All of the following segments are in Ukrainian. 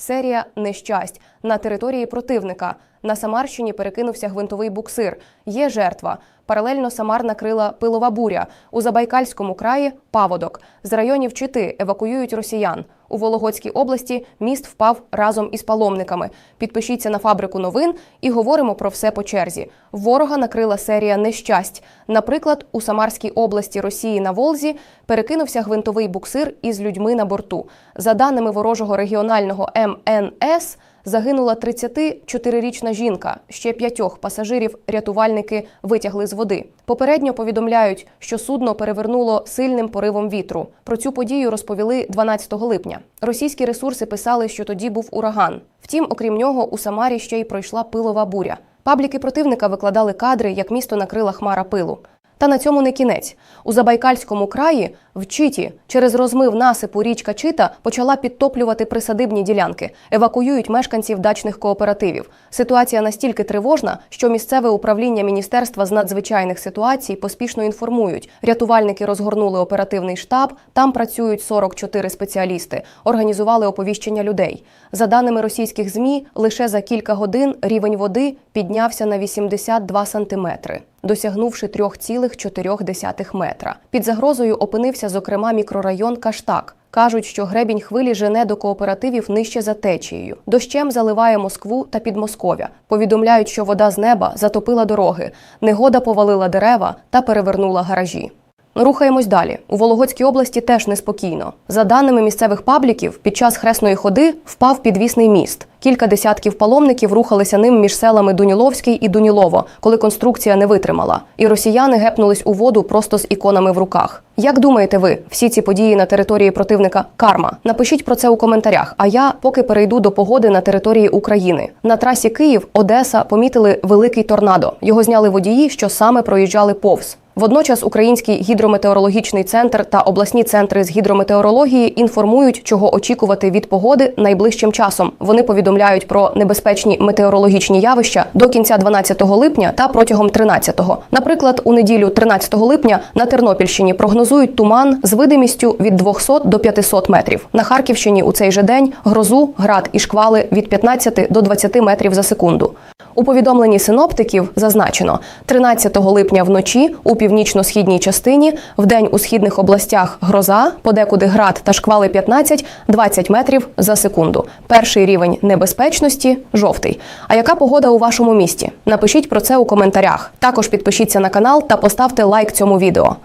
Серія нещасть на території противника. На Самарщині перекинувся гвинтовий буксир. Є жертва. Паралельно Самар накрила пилова буря. У Забайкальському краї паводок. З районів Чити евакуюють росіян. У Вологодській області міст впав разом із паломниками. Підпишіться на фабрику новин і говоримо про все по черзі. Ворога накрила серія нещасть. Наприклад, у Самарській області Росії на Волзі перекинувся гвинтовий буксир із людьми на борту. За даними ворожого регіонального МНС, загинула 34-річна жінка. Ще п'ятьох пасажирів рятувальники витягли з води. Попередньо повідомляють, що судно перевернуло сильним поривом вітру. Про цю подію розповіли 12 липня. Російські ресурси писали, що тоді був ураган. Втім, окрім нього, у Самарі ще й пройшла пилова буря. Пабліки противника викладали кадри, як місто накрила хмара пилу. Та на цьому не кінець. У Забайкальському краї в Читі через розмив насипу річка Чита почала підтоплювати присадибні ділянки. Евакуюють мешканців дачних кооперативів. Ситуація настільки тривожна, що місцеве управління міністерства з надзвичайних ситуацій поспішно інформують. Рятувальники розгорнули оперативний штаб. Там працюють 44 спеціалісти. Організували оповіщення людей. За даними російських змі, лише за кілька годин рівень води піднявся на 82 сантиметри досягнувши 3,4 метра. Під загрозою опинився, зокрема, мікрорайон Каштак. Кажуть, що гребінь хвилі жене до кооперативів нижче за течією. Дощем заливає Москву та Підмосков'я. Повідомляють, що вода з неба затопила дороги, негода повалила дерева та перевернула гаражі. Рухаємось далі. У Вологодській області теж неспокійно. За даними місцевих пабліків, під час хресної ходи впав підвісний міст. Кілька десятків паломників рухалися ним між селами Дуніловський і Дунілово, коли конструкція не витримала. І росіяни гепнулись у воду просто з іконами в руках. Як думаєте ви, всі ці події на території противника карма? Напишіть про це у коментарях. А я поки перейду до погоди на території України. На трасі Київ Одеса помітили великий торнадо. Його зняли водії, що саме проїжджали повз. Водночас Український гідрометеорологічний центр та обласні центри з гідрометеорології інформують, чого очікувати від погоди найближчим часом. Вони повідомляють про небезпечні метеорологічні явища до кінця 12 липня та протягом 13-го. Наприклад, у неділю 13 липня на Тернопільщині прогнозують туман з видимістю від 200 до 500 метрів. На Харківщині у цей же день грозу, град і шквали від 15 до 20 метрів за секунду. У повідомленні синоптиків зазначено 13 липня вночі у північно-східній частині, вдень у східних областях гроза, подекуди град та шквали 15-20 метрів за секунду. Перший рівень небезпечності жовтий. А яка погода у вашому місті? Напишіть про це у коментарях. Також підпишіться на канал та поставте лайк цьому відео.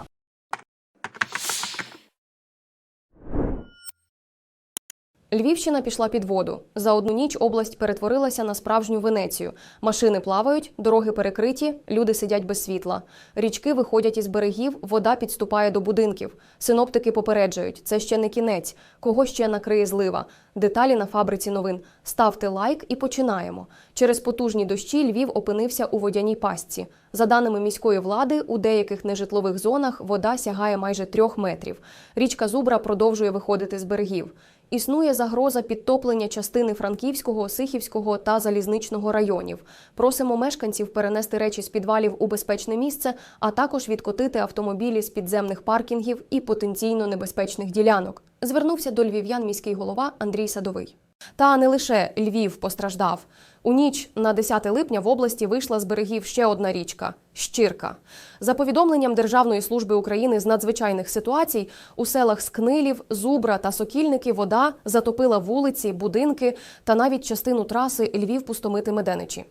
Львівщина пішла під воду. За одну ніч область перетворилася на справжню Венецію. Машини плавають, дороги перекриті, люди сидять без світла. Річки виходять із берегів, вода підступає до будинків. Синоптики попереджують, це ще не кінець. Кого ще накриє злива? Деталі на фабриці новин. Ставте лайк і починаємо. Через потужні дощі Львів опинився у водяній пастці. За даними міської влади, у деяких нежитлових зонах вода сягає майже трьох метрів. Річка Зубра продовжує виходити з берегів. Існує загроза підтоплення частини Франківського, Сихівського та Залізничного районів. Просимо мешканців перенести речі з підвалів у безпечне місце, а також відкотити автомобілі з підземних паркінгів і потенційно небезпечних ділянок. Звернувся до львів'ян міський голова Андрій Садовий. Та не лише Львів постраждав. У ніч на 10 липня в області вийшла з берегів ще одна річка Щирка. За повідомленням Державної служби України з надзвичайних ситуацій, у селах Скнилів, Зубра та Сокільники вода затопила вулиці, будинки та навіть частину траси Львів-Пустомити Меденичі.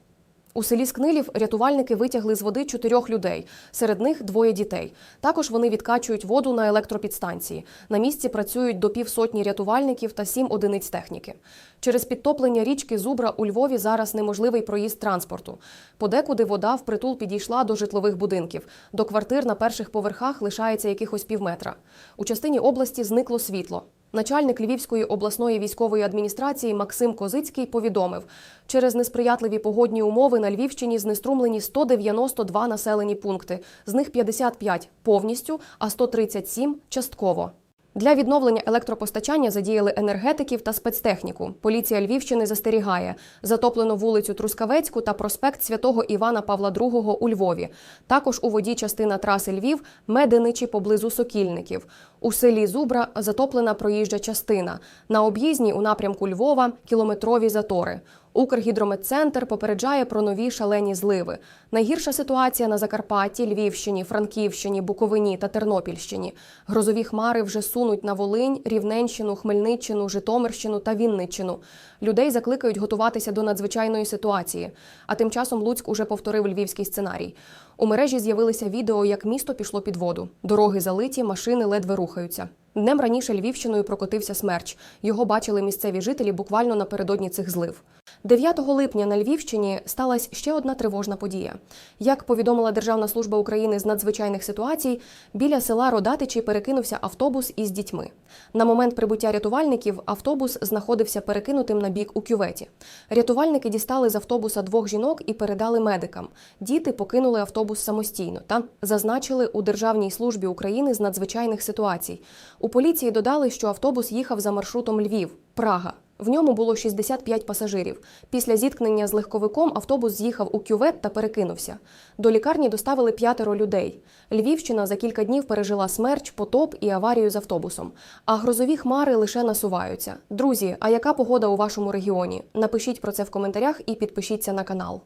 У селі Скнилів рятувальники витягли з води чотирьох людей, серед них двоє дітей. Також вони відкачують воду на електропідстанції. На місці працюють до півсотні рятувальників та сім одиниць техніки. Через підтоплення річки Зубра у Львові зараз неможливий проїзд транспорту. Подекуди вода впритул підійшла до житлових будинків. До квартир на перших поверхах лишається якихось півметра. У частині області зникло світло. Начальник Львівської обласної військової адміністрації Максим Козицький повідомив, через несприятливі погодні умови на Львівщині знеструмлені 192 населені пункти, з них 55 повністю, а 137 частково. Для відновлення електропостачання задіяли енергетиків та спецтехніку. Поліція Львівщини застерігає затоплено вулицю Трускавецьку та проспект святого Івана Павла II у Львові. Також у воді частина траси Львів, Меденичі поблизу Сокільників. У селі Зубра затоплена проїжджа частина. На об'їзній у напрямку Львова кілометрові затори. Укргідрометцентр попереджає про нові шалені зливи. Найгірша ситуація на Закарпатті, Львівщині, Франківщині, Буковині та Тернопільщині. Грозові хмари вже сунуть на Волинь, Рівненщину, Хмельниччину, Житомирщину та Вінниччину. Людей закликають готуватися до надзвичайної ситуації. А тим часом Луцьк уже повторив львівський сценарій. У мережі з'явилися відео, як місто пішло під воду. Дороги залиті, машини ледве рухаються. Днем раніше Львівщиною прокотився смерч. Його бачили місцеві жителі буквально напередодні цих злив. 9 липня на Львівщині сталася ще одна тривожна подія. Як повідомила Державна служба України з надзвичайних ситуацій, біля села Родатичі перекинувся автобус із дітьми. На момент прибуття рятувальників автобус знаходився перекинутим на бік у кюветі. Рятувальники дістали з автобуса двох жінок і передали медикам. Діти покинули автобус самостійно та зазначили у Державній службі України з надзвичайних ситуацій. У поліції додали, що автобус їхав за маршрутом Львів, Прага. В ньому було 65 пасажирів. Після зіткнення з легковиком автобус з'їхав у кювет та перекинувся. До лікарні доставили п'ятеро людей. Львівщина за кілька днів пережила смерч, потоп і аварію з автобусом. А грозові хмари лише насуваються. Друзі, а яка погода у вашому регіоні? Напишіть про це в коментарях і підпишіться на канал.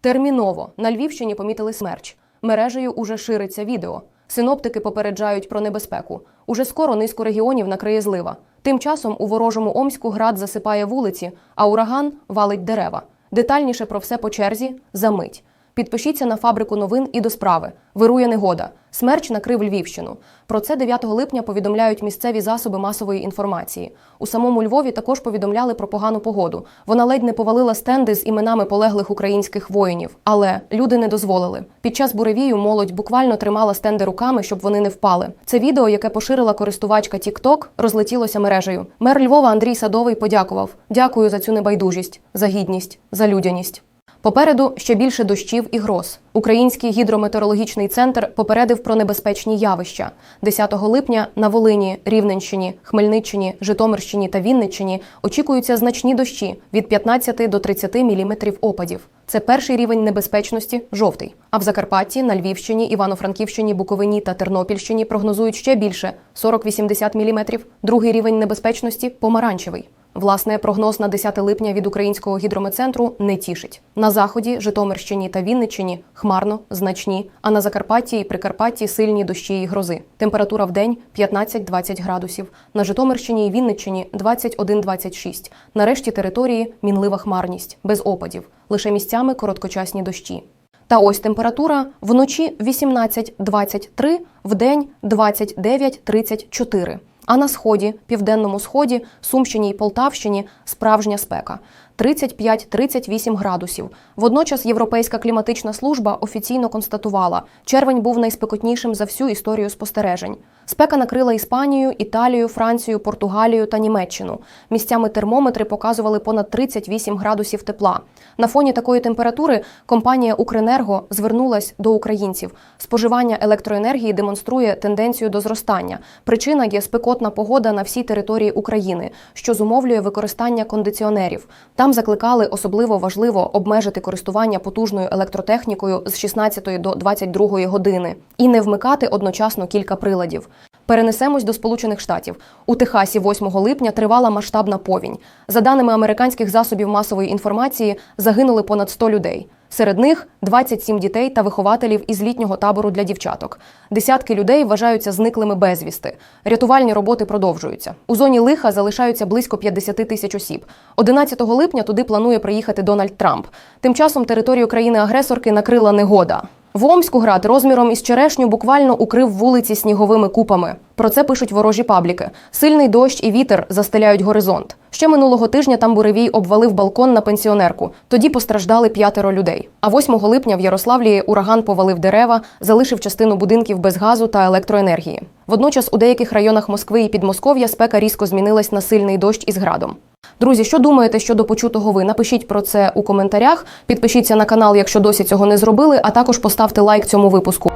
Терміново на Львівщині помітили смерч. Мережею уже шириться відео. Синоптики попереджають про небезпеку. Уже скоро низку регіонів накриє злива. Тим часом у ворожому Омську град засипає вулиці, а ураган валить дерева. Детальніше про все по черзі за мить. Підпишіться на фабрику новин і до справи. Вирує негода. Смерч накрив Львівщину. Про це 9 липня повідомляють місцеві засоби масової інформації. У самому Львові також повідомляли про погану погоду. Вона ледь не повалила стенди з іменами полеглих українських воїнів. Але люди не дозволили. Під час буревію молодь буквально тримала стенди руками, щоб вони не впали. Це відео, яке поширила користувачка TikTok, розлетілося мережею. Мер Львова Андрій Садовий подякував: Дякую за цю небайдужість, за гідність, за людяність. Попереду ще більше дощів і гроз. Український гідрометеорологічний центр попередив про небезпечні явища. 10 липня на Волині, Рівненщині, Хмельниччині, Житомирщині та Вінниччині очікуються значні дощі від 15 до 30 міліметрів опадів. Це перший рівень небезпечності жовтий. А в Закарпатті, на Львівщині, Івано-Франківщині, Буковині та Тернопільщині прогнозують ще більше 40-80 міліметрів. Другий рівень небезпечності помаранчевий. Власне, прогноз на 10 липня від українського гідрометцентру не тішить. На заході, Житомирщині та Вінниччині хмарно, значні, а на Закарпатті і Прикарпатті сильні дощі і грози. Температура в день 15-20 градусів. На Житомирщині і Вінниччині 21-26. На решті території мінлива хмарність, без опадів, лише місцями короткочасні дощі. Та ось температура вночі 18-23, вдень 29-34. А на сході, південному сході, Сумщині й Полтавщині справжня спека 35-38 градусів. Водночас Європейська кліматична служба офіційно констатувала, червень був найспекотнішим за всю історію спостережень. Спека накрила Іспанію, Італію, Францію, Португалію та Німеччину. Місцями термометри показували понад 38 градусів тепла. На фоні такої температури компанія Укренерго звернулась до українців. Споживання електроенергії демонструє тенденцію до зростання. Причина є спекотна погода на всій території України, що зумовлює використання кондиціонерів. Там закликали особливо важливо обмежити користування потужною електротехнікою з 16 до 22 години і не вмикати одночасно кілька приладів. Перенесемось до Сполучених Штатів. У Техасі 8 липня тривала масштабна повінь. За даними американських засобів масової інформації, загинули понад 100 людей. Серед них 27 дітей та вихователів із літнього табору для дівчаток. Десятки людей вважаються зниклими безвісти. Рятувальні роботи продовжуються. У зоні лиха залишаються близько 50 тисяч осіб. 11 липня туди планує приїхати Дональд Трамп. Тим часом територію країни-агресорки накрила негода. В Омську град розміром із черешню буквально укрив вулиці сніговими купами. Про це пишуть ворожі пабліки. Сильний дощ і вітер застеляють горизонт. Ще минулого тижня там буревій обвалив балкон на пенсіонерку. Тоді постраждали п'ятеро людей. А 8 липня в Ярославлі ураган повалив дерева, залишив частину будинків без газу та електроенергії. Водночас у деяких районах Москви і Підмосков'я спека різко змінилась на сильний дощ із градом. Друзі, що думаєте щодо почутого ви? Напишіть про це у коментарях. Підпишіться на канал, якщо досі цього не зробили, а також поставте лайк цьому випуску.